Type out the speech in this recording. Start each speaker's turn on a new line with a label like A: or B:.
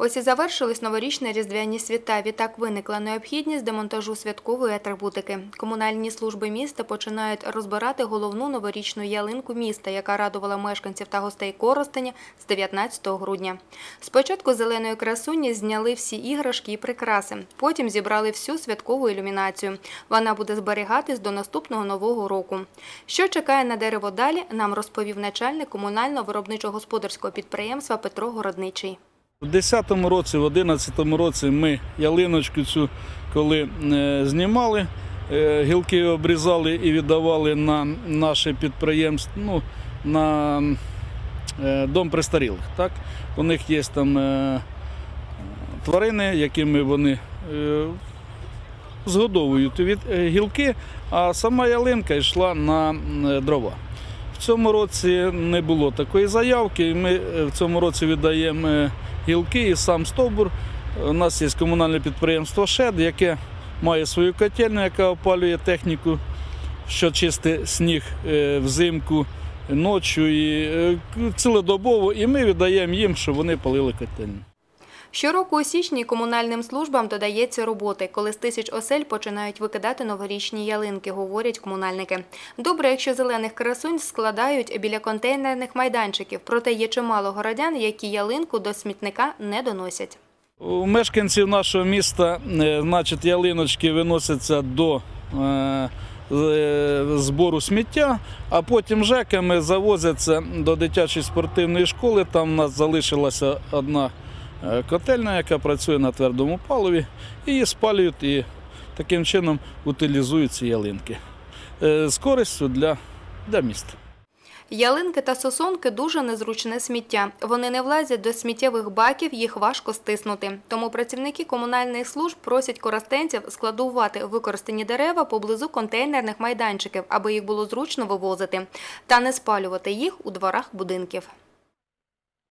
A: Ось і завершились новорічні різдвяні свята. Відтак виникла необхідність демонтажу святкової атрибутики. Комунальні служби міста починають розбирати головну новорічну ялинку міста, яка радувала мешканців та гостей Коростеня з 19 грудня. Спочатку зеленої красуні зняли всі іграшки і прикраси. Потім зібрали всю святкову ілюмінацію. Вона буде зберігатись до наступного нового року. Що чекає на дерево далі, нам розповів начальник комунального виробничо-господарського підприємства Петро Городничий.
B: У 10-му році, в 11-му році ми ялиночку цю, коли е, знімали, е, гілки обрізали і віддавали на наше підприємство, ну, на е, дом престарілих. Так? У них є там тварини, якими вони згодовують від гілки, а сама ялинка йшла на дрова. В цьому році не було такої заявки. Ми е, в цьому році віддаємо е, гілки і сам стовбур. У нас є комунальне підприємство ШЕД, яке має свою котельню, яка опалює техніку, що чистить сніг е, взимку, ночі, і цілодобово. І ми віддаємо їм, щоб вони палили котельню.
A: Щороку у січні комунальним службам додається роботи, коли з тисяч осель починають викидати новорічні ялинки, говорять комунальники. Добре, якщо зелених красунь складають біля контейнерних майданчиків, проте є чимало городян, які ялинку до смітника не доносять.
B: У мешканців нашого міста е, значить, ялиночки виносяться до е, е, збору сміття, а потім жеками завозяться до дитячої спортивної школи. Там у нас залишилася одна е, котельня, яка працює на твердому паливі, її спалюють і таким чином утилізують ці ялинки Е, з користю для, для міста.
A: Ялинки та сосонки дуже незручне сміття. Вони не влазять до сміттєвих баків, їх важко стиснути. Тому працівники комунальних служб просять коростенців складувати використані дерева поблизу контейнерних майданчиків, аби їх було зручно вивозити, та не спалювати їх у дворах будинків.